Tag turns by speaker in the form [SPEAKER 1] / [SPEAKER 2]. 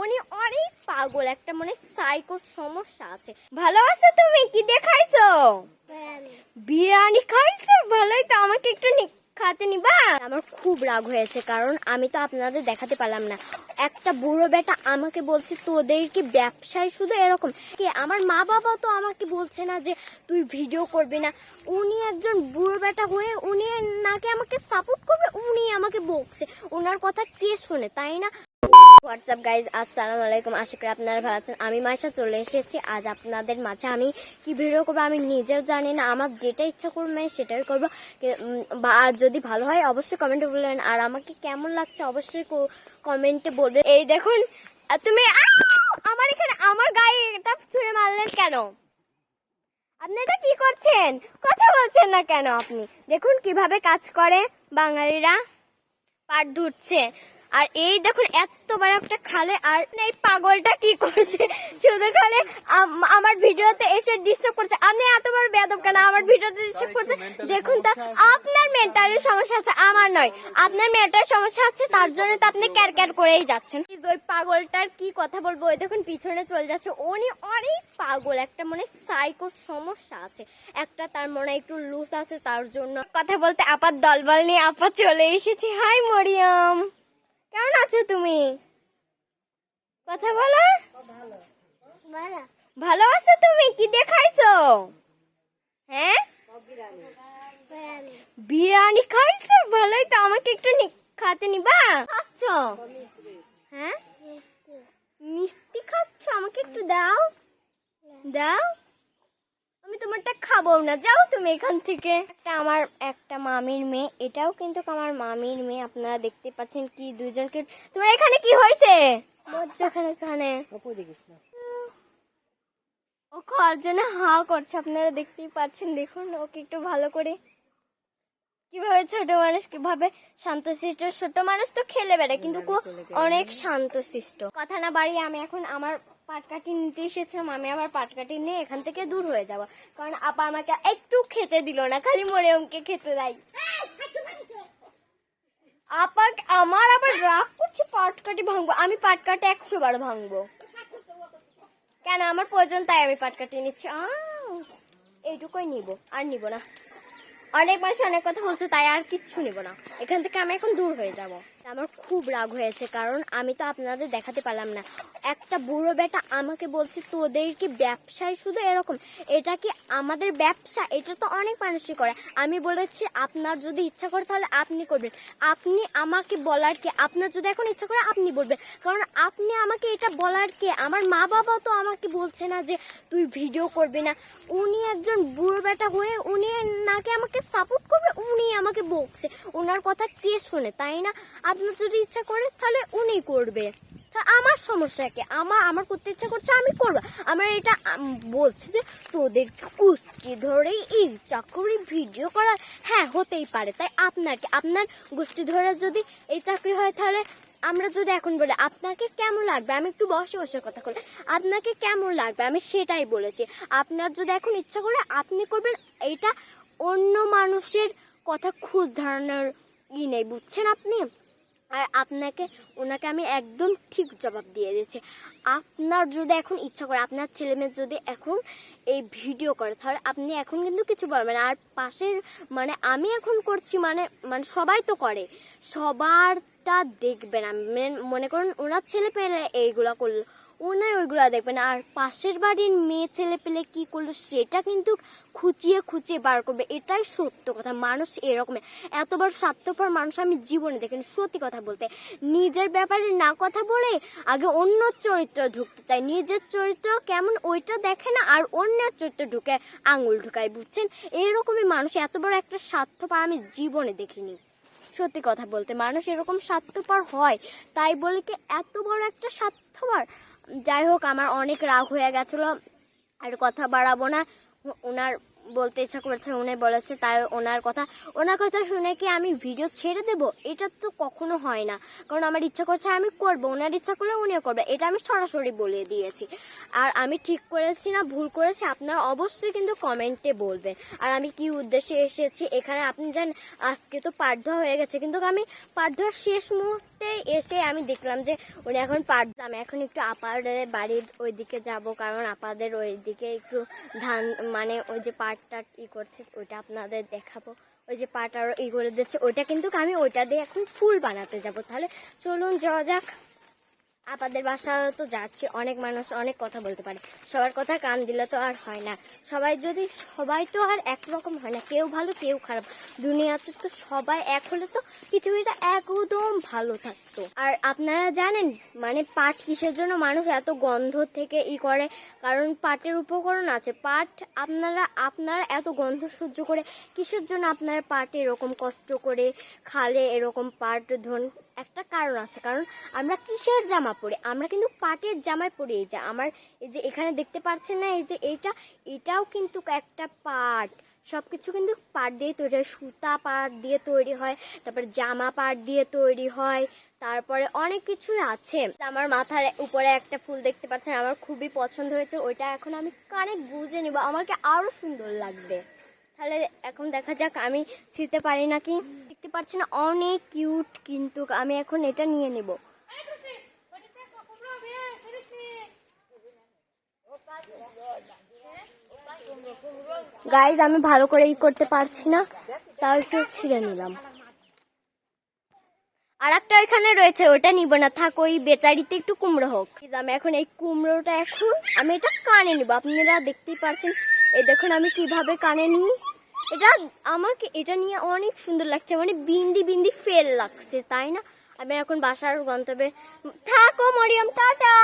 [SPEAKER 1] উনি অনেক পাগল একটা মনে সাইকো সমস্যা আছে। ভালো আছো তুমি? কি দেখাইছো বিরিয়ানি। খাইছো? ভালোই তো আমাকে একটু খাতে নিবা? আমার খুব রাগ হয়েছে কারণ আমি তো আপনাদের দেখাতে পারলাম না। একটা বুড়ো বেটা আমাকে বলছে, তোদের কি ব্যবসায় শুধু এরকম? কি, আমার মা বাবা তো আমাকে বলছে না যে, তুই ভিডিও করবি না। উনি একজন বুড়ো বেটা হয়ে উনি নাকি আমাকে সাপোর্ট করবে, উনি আমাকে বকছে। ওনার কথা কে শুনে, তাই না? হোয়াটসঅ্যাপ গাইজ আসসালামু আলাইকুম। আশা করি আপনারা ভালো আছেন। আমি মাসা চলে এসেছি। আজ আপনাদের মাঝে আমি কি ভিডিও করব আমি নিজেও জানি না। আমার যেটা ইচ্ছা করব আমি সেটাই করব। আর যদি ভালো হয়, অবশ্যই কমেন্টে বলবেন। আর আমাকে কেমন লাগছে, অবশ্যই কমেন্টে বলবেন। এই দেখুন তুমি আমার এখানে, আমার গায়ে এটা ছুঁড়ে মারলেন কেন? আপনি এটা কি করছেন? কথা বলছেন না কেন আপনি? দেখুন কীভাবে কাজ করে বাঙালিরা, পাট ধুচ্ছে। আর এই দেখুন এত বড় একটা খালে আর এই পাগলটা কি করছে? শুধু খালে আম- আমার ভিডিওতে এসে ডিস্টার্ব করছে। আপনি এত বড় বেদব কেন? আমার ভিডিওতে ডিস্টার্ব করছে। দেখুন তা আপনার মেন্টালের সমস্যা আছে আমার নয়। আপনার মেন্টাল সমস্যা আছে তার জন্য তো আপনি ক্যার ক্যার করেই যাচ্ছেন। ওই পাগলটার কি কথা বলব? ওই দেখুন পিছনে চলে যাচ্ছে। উনি অনেক পাগল একটা মনে সাইকো সমস্যা আছে। একটা তার মনে একটু লুজ আছে তার জন্য। কথা বলতে আপার দলবল নিয়ে আপা চলে এসেছি। হাই মরিয়ম কেমন আছো তুমি? কথা বলো। ভালো আছো তুমি? কি দেখাইছো হ্যাঁ? বিরিয়ানি খাইছো? ভালোই তো, আমাকে একটু খাতে নিবা? খাচ্ছ? হ্যাঁ? মিষ্টি খাচ্ছ? আমাকে একটু দাও। দাও? আমি তোমারটা খাব না। যাও তুমি এখান থেকে। একটা আমার, একটা মামির মেয়ে। এটাও কিন্তু আমার মামির মেয়ে। আপনারা দেখতে পাচ্ছেন কি দুইজনকে তোমার এখানে কি হয়েছে? ও খাওয়ার জন্য হা করছে। আপনারা দেখতেই পাচ্ছেন। দেখুন, ওকে একটু ভালো করে। কীভাবে ছোট মানুষ, কীভাবে শান্তশিষ্ট। ছোট মানুষ তো খেলে বেড়ায়, কিন্তু অনেক শান্তশিষ্ট। কথা না বাড়িয়ে আমি এখন আমার পাটকাটি নিতে এসেছিলাম আমি আমার পাটকাটি নিয়ে এখান থেকে দূর হয়ে যাব। কারণ আপা আমাকে একটু খেতে দিল না, খালি মরে ওকে খেতে দেয়। আপা আমার আবার রাগ করছে পাটকাটি ভাঙবো। আমি পাটকাটি একশো বার ভাঙবো। কেন? আমার প্রয়োজন, তাই আমি পাটকাটি নিচ্ছি। এইটুকুই নিব, আর নিব না। অনেক মানুষ অনেক কথা বলছে, তাই আর কিচ্ছু নিব না। এখান থেকে আমি এখন দূর হয়ে যাব। আমার খুব রাগ হয়েছে, কারণ আমি তো আপনাদের দেখাতে পারলাম না। একটা বুড়ো বেটা আমাকে বলছে, তোদের কি ব্যবসায় শুধু এরকম? এটা কি আমাদের ব্যবসা? এটা তো অনেক মানুষই করে। আমি বলেছি, আপনার যদি ইচ্ছা করে তাহলে আপনি করবেন। আপনি আমাকে বলার কে? আপনার যদি এখন ইচ্ছা করে আপনি বলবেন। কারণ আপনি আমাকে এটা বলার কে? আমার মা বাবা তো আমাকে বলছে না যে, তুই ভিডিও করবি না। উনি একজন বুড়ো বেটা হয়ে উনি নাকি আমাকে সাপোর্ট করবে, উনি আমাকে বকছে। ওনার কথা কে শুনে, তাই না? আপনার যদি ইচ্ছা করে, তাহলে উনি করবে। তা আমার সমস্যা কি? আমার আমার করতে ইচ্ছা করছে, আমি করব। আমার এটা বলছে যে তোদের কুস্কি ধরে এই চাকরি ভিডিও করা হ্যাঁ হতেই পারে। তাই আপনার কি আপনার গোষ্ঠী ধরে যদি এই চাকরি হয়, তাহলে আমরা যদি এখন বলি, আপনাকে কেমন লাগবে? আমি একটু বসে বসে কথা বলি। আপনাকে কেমন লাগবে? আমি সেটাই বলেছি। আপনার যদি এখন ইচ্ছা করে, আপনি করবেন। এটা অন্য মানুষের কথা খুদ ধারণার ই নেই, বুঝছেন আপনি? আর আপনাকে, ওনাকে আমি একদম ঠিক জবাব দিয়ে দিয়েছি আপনার যদি এখন ইচ্ছা করে, আপনার ছেলে মেয়ে যদি এখন এই ভিডিও করে, তাহলে আপনি এখন কিন্তু কিছু বলবেন। আর পাশের মানে আমি এখন করছি মানে মানে সবাই তো করে। সবারটা দেখবেন। আমি মানে- মনে করুন, ওনার ছেলে পেলে এইগুলো করল ওনাই ওইগুলা দেখবেন। আর পাশের বাড়ির মেয়ে ছেলে পেলে কি করল, সেটা কিন্তু খুঁচিয়ে খুঁচিয়ে বার করবে। এটাই সত্য কথা। মানুষ এরকম। এতবার স্বার্থপর মানুষ আমি জীবনে দেখিনি, সত্যি কথা বলতে। নিজের ব্যাপারে না কথা বলে আগে অন্য চরিত্র ঢুকতে চায়। নিজের চরিত্র কেমন ওইটা দেখে না, আর অন্যের চরিত্র ঢুকে আঙুল ঢুকায়, বুঝছেন? এইরকমই মানুষ। এত বড় একটা স্বার্থপর আমি জীবনে দেখিনি। সত্যি কথা বলতে, মানুষ এরকম স্বার্থপর হয়। তাই বলে কি এত বড় একটা স্বার্থপর? যাই হোক, আমার অনেক রাগ হয়ে গেছিল, আর কথা বাড়াবো না। ওনার বলতে ইচ্ছা করেছে, উনি বলেছে তাই ওনার কথা। ওনার কথা শুনে কি আমি ভিডিও ছেড়ে দেব? এটা তো কখনো হয় না। কারণ আমার ইচ্ছা করছে আমি করব, ওনার ইচ্ছা করলে উনিও করবে। এটা আমি সরাসরি বলে দিয়েছি। আর আমি ঠিক করেছি না ভুল করেছি, আপনারা অবশ্যই কিন্তু কমেন্টে বলবেন। আর আমি কি উদ্দেশ্যে এসেছি, এখানে আপনি জানেন, আজকে তো পাঠ ধোয়া হয়ে গেছে। কিন্তু আমি পাঠ ধোয়ার শেষ মুহূর্তে করতে এসে আমি দেখলাম যে উনি এখন পারতাম এখন একটু আপাদের বাড়ির ওই দিকে যাব, কারণ আপাদের ওই দিকে একটু ধান মানে ওই যে পাট টাট ই করছে, ওইটা আপনাদের দেখাবো। ওই যে পাট আর ই করে দিচ্ছে, ওইটা কিন্তু আমি ওইটা দিয়ে এখন ফুল বানাতে যাব। তাহলে চলুন যাওয়া যাক। আপাদের বাসা তো যাচ্ছে, অনেক মানুষ অনেক কথা বলতে পারে। সবার কথা কান দিলে তো আর হয় না। সবাই যদি, সবাই তো আর একরকম হয় না, কেউ ভালো, কেউ খারাপ। দুনিয়াতে তো সবাই এক হলে তো পৃথিবীটা একদম ভালো থাকতো। আর আপনারা জানেন মানে পাট কিসের জন্য মানুষ এত গন্ধ থেকে ই করে? কারণ পাটের উপকরণ আছে। পাট আপনারা আপনারা এত গন্ধ সহ্য করে কিসের জন্য আপনারা পাট এরকম কষ্ট করে খালে? এরকম পাট ধন একটা কারণ আছে, কারণ আমরা কিসের জামা পরি? আমরা কিন্তু পাটের জামায় পরি এই যে। আমার এই যে এখানে দেখতে পাচ্ছেন না, এই যে এইটা, এটাও কিন্তু একটা পাট। সব কিছু কিন্তু পাট দিয়ে তৈরি হয়। সুতা পাট দিয়ে তৈরি হয়, তারপর জামা পাট দিয়ে তৈরি হয়, তারপরে অনেক কিছুই আছে। আমার মাথার উপরে একটা ফুল দেখতে পাচ্ছেন, আমার খুবই পছন্দ হয়েছে। ওইটা এখন আমি কানে গুজে নিব, আমাকে আরও সুন্দর লাগবে। তাহলে এখন দেখা যাক, আমি ছিঁড়তে পারি নাকি? দেখতে পাচ্ছি না। অনেক কিউট কিন্তু আমি এখন এটা নিয়ে নেব। গাইজ আমি ভালো করে ই করতে পারছি না, তাও একটু ছিঁড়ে নিলাম। আর একটা এখানে রয়েছে, ওটা নিব না। থাক, ওই বেচারিতে একটু কুমড়ো হোক। আমি এখন এই কুমড়োটা এখন, আমি এটা কানে নিব। আপনারা দেখতেই পারছেন। এই দেখুন, আমি কীভাবে কানে নিই। এটা আমাকে, এটা নিয়ে অনেক সুন্দর লাগছে মানে বিন্দি বিন্দি ফেল লাগছে, তাই না? আমি এখন বাসার গন্তব্যে, থাকো মরিয়াম, টাটা!